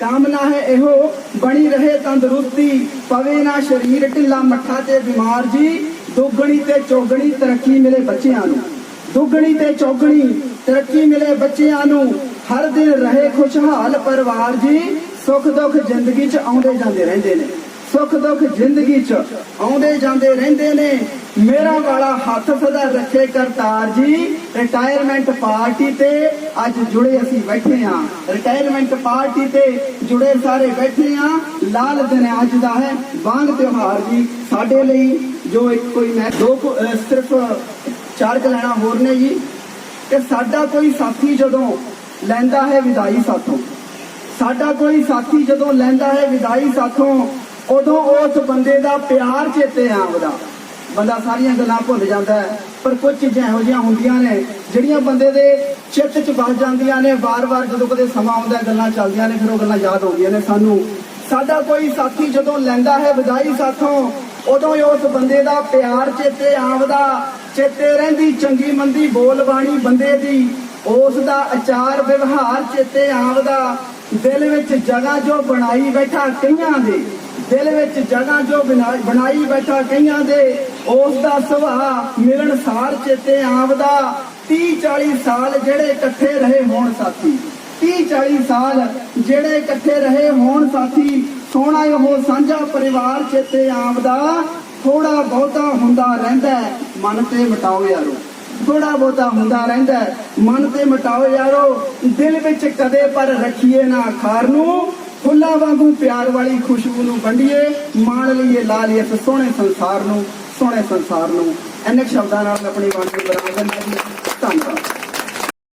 ਕਾਮਨਾ ਹੈ ਇਹੋ, ਬਣੀ ਰਹੇ ਤੰਦਰੁਸਤੀ, ਪਵੇ ਨਾ ਸਰੀਰ ਢਿੱਲਾ ਮੱਠਾ ਤੇ ਬਿਮਾਰ ਜੀ। ਦੁੱਗਣੀ ਤੇ ਚੌਗਣੀ ਤਰੱਕੀ ਮਿਲੇ ਬੱਚਿਆਂ ਨੂੰ। ਦੁੱਗਣੀ ਤੇ ਚੌਗਣੀ ਤਰੱਕੀ ਮਿਲੇ ਬੱਚਿਆਂ ਨੂੰ। ਹਰ ਦਿਨ ਰਹੇ ਖੁਸ਼ਹਾਲ ਪਰਿਵਾਰ ਜੀ ਸੁੱਖ ਦੁੱਖ ਜ਼ਿੰਦਗੀ 'ਚ ਆਉਂਦੇ ਜਾਂਦੇ ਰਹਿੰਦੇ ਨੇ। ਸੁੱਖ ਦੁੱਖ ਜ਼ਿੰਦਗੀ 'ਚ ਆਉਂਦੇ ਜਾਂਦੇ ਰਹਿੰਦੇ ਨੇ। ਮੇਰਾ ਵਾਲਾ ਹੱਥ ਸਦਾ ਰੱਖੇ ਕਰਤਾਰ ਜੀ। ਰਿਟਾਇਰਮੈਂਟ ਪਾਰਟੀ ਤੇ ਅੱਜ ਜੁੜੇ ਅਸੀਂ ਬੈਠੇ ਹਾਂ। ਰਿਟਾਇਰਮੈਂਟ ਪਾਰਟੀ ਤੇ ਜੁੜੇ ਸਾਰੇ ਬੈਠੇ ਹਾਂ। ਲਾਲ ਦਿਨ ਅੱਜ ਦਾ ਹੈ। ਵਾਂਗ ਤਿਉਹਾਰ ਜੀ ਸਾਡੇ ਲਈ ਜੋ ਇੱਕ ਕੋਈ ਮੈਂ ਦੋ ਸਿਰਫ ਚਾਰ ਲੈਣਾ ਹੋਰ ਨੇ ਜੀ। ਕਿ ਸਾਡਾ ਕੋਈ ਸਾਥੀ ਜਦੋਂ ਲੈਂਦਾ ਹੈ ਵਿਦਾਈ ਸਾਥੋਂ। ਸਾਡਾ ਕੋਈ ਸਾਥੀ ਜਦੋਂ ਲੈਂਦਾ ਹੈ ਵਿਦਾਈ ਸਾਥੋਂ ਉਦੋਂ ਉਸ ਬੰਦੇ ਦਾ ਪਿਆਰ ਚੇਤੇ ਆਉਂਦਾ ਬੰਦਾ ਸਾਰੀਆਂ ਗੱਲਾਂ ਭੁੱਲ ਜਾਂਦਾ ਹੈ, ਪਰ ਕੁਝ ਚੀਜ਼ਾਂ ਇਹੋ ਜਿਹੀਆਂ ਹੁੰਦੀਆਂ ਨੇ, ਜਿਹੜੀਆਂ ਬੰਦੇ ਦੇ ਚਿੱਤ 'ਚ ਵੱਸ ਜਾਂਦੀਆਂ ਨੇ, ਵਾਰ-ਵਾਰ ਜਦੋਂ ਕਦੇ ਸਮਾਂ ਆਉਂਦਾ, ਗੱਲਾਂ ਚੱਲਦੀਆਂ ਨੇ, ਫਿਰ ਉਹ ਗੱਲਾਂ ਯਾਦ ਆਉਂਦੀਆਂ ਨੇ ਸਾਨੂੰ। ਸਾਡਾ ਕੋਈ ਸਾਥੀ ਜਦੋਂ ਲੈਂਦਾ ਹੈ ਵਿਦਾਈ ਸਾਥੋਂ, ਉਦੋਂ ਹੀ ਉਸ ਬੰਦੇ ਦਾ ਪਿਆਰ ਚੇਤੇ ਆਉਂਦਾ। ਚੇਤੇ ਰਹਿੰਦੀ ਚੰਗੀ ਮੰਦੀ ਬੋਲ ਬਾਣੀ ਬੰਦੇ ਦੀ, ਉਸ ਦਾ ਆਚਾਰ ਵਿਵਹਾਰ ਚੇਤੇ ਆਉਂਦਾ। ਦਿਲ ਵਿੱਚ ਜਗ੍ਹਾ ਜੋ ਬਣਾਈ ਬੈਠਾ ਕਈਆਂ ਦੇ ਦਿਲ ਵਿੱਚ ਜਗ੍ਹਾ ਜੋ ਬਣਾਈ ਬੈਠਾ ਕਈਆਂ ਦੇ ਉਸ ਦਾ ਸੁਭਾਅ ਮਿਲਣਸਾਰ ਚੇਤੇ ਆਉਂਦਾ 30 40 ਸਾਲ ਜਿਹੜੇ ਇਕੱਠੇ ਰਹੇ ਹੋਣ ਸਾਥੀ। 30 40 ਸਾਲ ਜਿਹੜੇ ਇਕੱਠੇ ਰਹੇ ਹੋਣ ਸਾਥੀ, ਸੋਹਣਾ ਉਹ ਸਾਂਝਾ ਪਰਿਵਾਰ ਚੇਤੇ ਆਉਂਦਾ ਥੋੜਾ ਬਹੁਤਾ ਹੁੰਦਾ ਰਹਿੰਦਾ ਮਨ ਤੇ ਮਟਾਓ ਯਾਰੋ। ਥੋੜਾ ਬਹੁਤਾ ਹੁੰਦਾ ਰਹਿੰਦਾ ਮਨ ਤੇ ਮਟਾਓ ਯਾਰੋ। ਦਿਲ ਵਿੱਚ ਕਦੇ ਪਰ ਰੱਖੀਏ ਨਾ ਖਾਰ ਨੂੰ। ਫੁੱਲਾਂ ਵਾਂਗੂ ਪਿਆਰ ਵਾਲੀ ਖੁਸ਼ਬੂ ਨੂੰ ਵੰਡੀਏ, ਮਾਣ ਲਈਏ, ਲਾ ਲਈਏ ਇਸ ਸੋਹਣੇ ਸੰਸਾਰ ਨੂੰ, ਸੋਹਣੇ ਸੰਸਾਰ ਨੂੰ। ਇੰਨੇ ਸ਼ਬਦਾਂ ਨਾਲ ਆਪਣੀ ਬਾਣੀ ਬਰਾਬਰ ਧੰਨਵਾਦ।